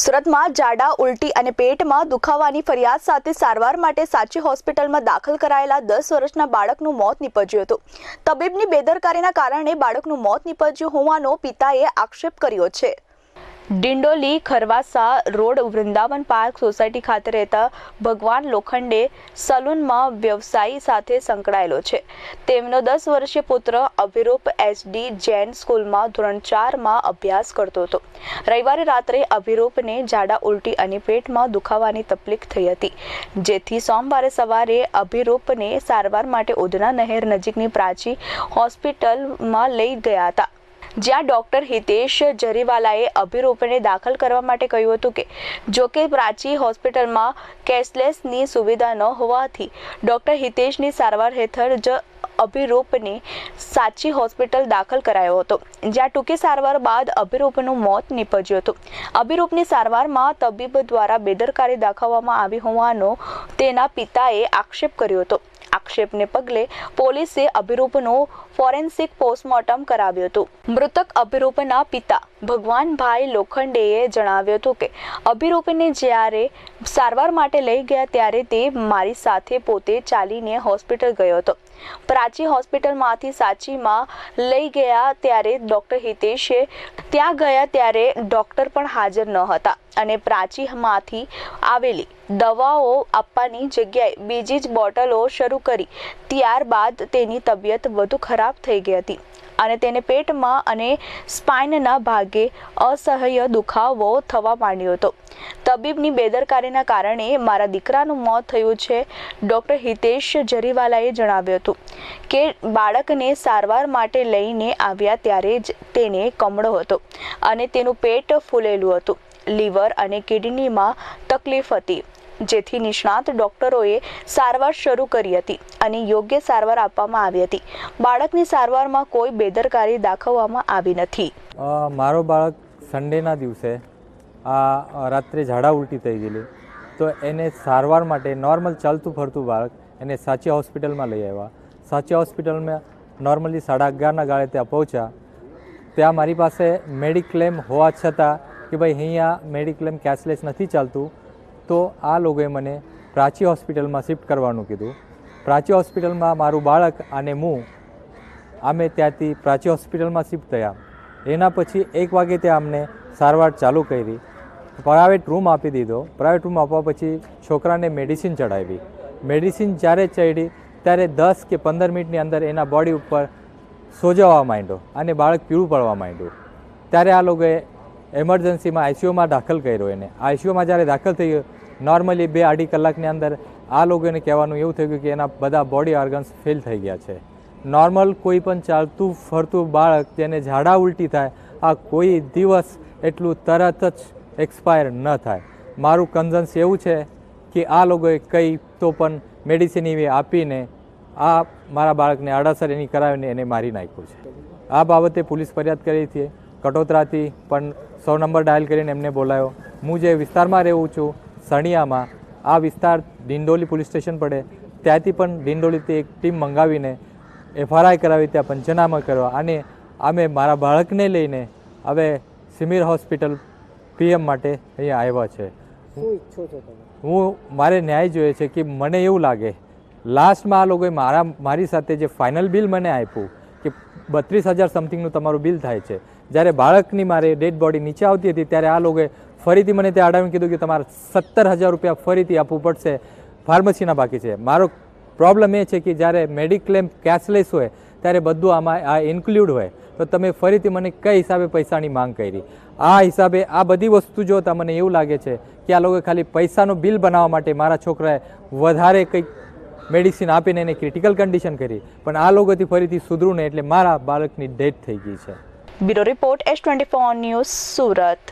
સુરતમાં જાડા, ઉલટી અને પેટમાં દુખાવાની ફરિયાદ સાથે સારવાર માટે સાચી હોસ્પિટલમાં દાખલ કરાયેલા દસ વર્ષના બાળકનું મોત નીપજ્યું હતું. તબીબની બેદરકારીના કારણે બાળકનું મોત નીપજ્યું હોવાનો પિતાએ આક્ષેપ કર્યો છે. Dindoli Kharwasa road Vrindavan park society ખાતે રહેતા ભગવાન લોખંડે સલૂનમાં વ્યવસાયી સાથે સંકળાયેલો છે. તેમનો દસ વર્ષીય પુત્ર અભિરૂપ એસડી જૈન સ્કૂલમાં ધોરણ ચારમાં અભ્યાસ કરતો હતો. રવિવારે રાત્રે અભિરૂપને ઝાડા ઉલટી અને પેટમાં દુખાવાની તકલીફ થઈ હતી, જેથી સોમવારે સવારે અભિરૂપને સારવાર માટે ઉધના નહેર નજીકની પ્રાચી હોસ્પિટલમાં લઈ ગયા હતા. જ્યાં ડોક્ટર હિતેશ જરીવાલાએ અભિરૂપને દાખલ કરવા માટે કહ્યું હતું કે, જો કે પ્રાચી હોસ્પિટલમાં કેશલેસની સુવિધા ન હોવાથી ડોક્ટર હિતેશની સારવાર હેઠળ જ અભિરૂપને સાચી હોસ્પિટલ દાખલ કરાયો હતો, જ્યાં ટૂંકી સારવાર બાદ અભિરૂપનું મોત નીપજ્યું હતું. અભિરૂપની સારવારમાં તબીબ દ્વારા બેદરકારી દાખવવામાં આવી હોવાનો તેના પિતાએ આક્ષેપ કર્યો હતો. આક્ષેપને પગલે પોલીસે અભિરૂપનું ફોરેન્સિક પોસ્ટમોર્ટમ કરાવ્યું હતું. મૃતક અભિરૂપના પિતા ભગવાનભાઈ લોખંડેએ જણાવ્યું હતું કે, અભિરૂપને જ્યારે સારવાર માટે લઈ ગયા ત્યારે તે મારી સાથે પોતે ચાલીને હોસ્પિટલ ગયો હતો. પ્રાચી હોસ્પિટલમાંથી સાચીમાં લઈ ગયા ત્યારે ડૉક્ટર હિતેશે ત્યાં ગયા ત્યારે ડૉક્ટર પણ હાજર ન હતા અને પ્રાચીમાંથી આવેલી દવાઓ આપવાની જગ્યાએ બીજી જ બોટલો શરૂ કરી. ત્યારબાદ તેની તબિયત વધુ ખરાબ થઈ ગઈ હતી. અને તેને પેટમાં અને સ્પાઇનના ભાગે અસહ્ય દુખાવો થવા માંડ્યો હતો. તબીબની બેદરકારીના કારણે મારા દીકરાનું મોત થયું છે, ડૉક્ટર હિતેશ જરીવાલાએ જણાવ્યું હતું કે, બાળકને સારવાર માટે લઈને આવ્યા ત્યારે જ તેને કમળો હતો અને તેનું પેટ ફૂલેલું હતું. લીવર અને કિડનીમાં તકલીફ હતી. જેથી નિષ્ણાત ડોક્ટરોએ સારવાર શરૂ કરી હતી અને યોગ્ય સારવાર આપવામાં આવી હતી. બાળકની સારવારમાં કોઈ બેદરકારી દાખવવામાં આવી નથી. મારો બાળક સન્ડેના દિવસે આ રાત્રે ઝાડા ઉલટી થઈ ગયેલી. તો એને સારવાર માટે નોર્મલ ચાલતું ફરતું બાળક એને સાચી હોસ્પિટલમાં લઈ આવ્યા. સાચી હોસ્પિટલમાં નોર્મલી સાડા અગિયારના ગાળે ત્યાં પહોંચ્યા. ત્યાં મારી પાસે મેડિક્લેમ હોવા છતાં કે ભાઈ અહીંયા મેડિક્લેમ કેશલેસ નથી ચાલતું. તો આ લોકોએ મને પ્રાચી હોસ્પિટલમાં શિફ્ટ કરવાનું કીધું. પ્રાચી હોસ્પિટલમાં મારું બાળક અને હું, અમે ત્યાંથી પ્રાચી હોસ્પિટલમાં શિફ્ટ થયા. એના પછી એક વાગે ત્યાં અમને સારવાર ચાલુ કરી. પ્રાઇવેટ રૂમ આપી દીધો. પ્રાઇવેટ રૂમ આપવા પછી છોકરાને મેડિસિન ચડાવી મેડિસિન જ્યારે ચડી ત્યારે દસ કે પંદર મિનિટની અંદર એના બોડી ઉપર સોજાવા માંડ્યો અને બાળક પીળું પડવા માંડ્યું. ત્યારે આ લોકોએ એમરજન્સીમાં આઈસીયુમાં દાખલ કર્યો એને. આઈસીયુમાં જ્યારે દાખલ થઈ ગયો નોર્મલી બે અઢી કલાકની અંદર આ લોકોને કહેવાનું એવું થઈ ગયું કે એના બધા બોડી ઓર્ગન્સ ફેલ થઈ ગયા છે. નોર્મલ કોઈ પણ ચાલતું ફરતું બાળક જેને ઝાડા ઉલટી થાય, આ કોઈ દિવસ એટલું તરત જ એક્સપાયર ન થાય. મારું કન્ઝન્સ એવું છે કે આ લોકોએ કંઈ તો પણ મેડિસિન એવી આપીને આ મારા બાળકને આડાસર એની કરાવીને એને મારી નાખ્યું છે. આ બાબતે પોલીસ ફરિયાદ કરી હતી કટોતરાથી પણ સો નંબર ડાયલ કરીને એમને બોલાયો. હું જે વિસ્તારમાં રહું છું સણિયામાં આ વિસ્તાર ડિંડોલી પોલીસ સ્ટેશન પડે. ત્યાંથી પણ ડિંડોલીથી એક ટીમ મંગાવીને એફઆરઆઈ કરાવી ત્યાં પંચનામા કરવા. અને અમે મારા બાળકને લઈને હવે સિમિર હોસ્પિટલ પીએમ માટે અહીંયા આવ્યા છે. હું મારે ન્યાય જોઈએ છે કે મને એવું લાગે. લાસ્ટમાં આ લોકોએ મારા મારી સાથે જે ફાઇનલ બિલ મને આપ્યું કે બત્રીસ હજાર સમથિંગનું તમારું બિલ થાય છે. જ્યારે બાળકની મારે ડેડ બોડી નીચે આવતી હતી, ત્યારે આ લોકોએ ફરીથી મને ત્યાં અડાવીને કીધું કે તમારે સત્તર હજાર રૂપિયા ફરીથી આપવું પડશે. ફાર્મસીના બાકી છે. મારો પ્રોબ્લેમ એ છે કે જ્યારે મેડિક્લેમ કેશલેસ હોય, ત્યારે બધું આમાં આ ઇન્ક્લુડ હોય. તો તમે ફરીથી મને કઈ હિસાબે પૈસાની માંગ કરી? આ હિસાબે આ બધી વસ્તુ જોતા મને એવું લાગે છે કે આ લોકોએ ખાલી પૈસાનું બિલ બનાવવા માટે મારા છોકરાએ વધારે કંઈક મેડિસિન આપીને એને ક્રિટિકલ કન્ડિશન કરી. પણ આ લોકોથી ફરીથી સુધરું ને એટલે મારા બાળકની ડેથ થઈ ગઈ છે. Bureau report S twenty four news Surat.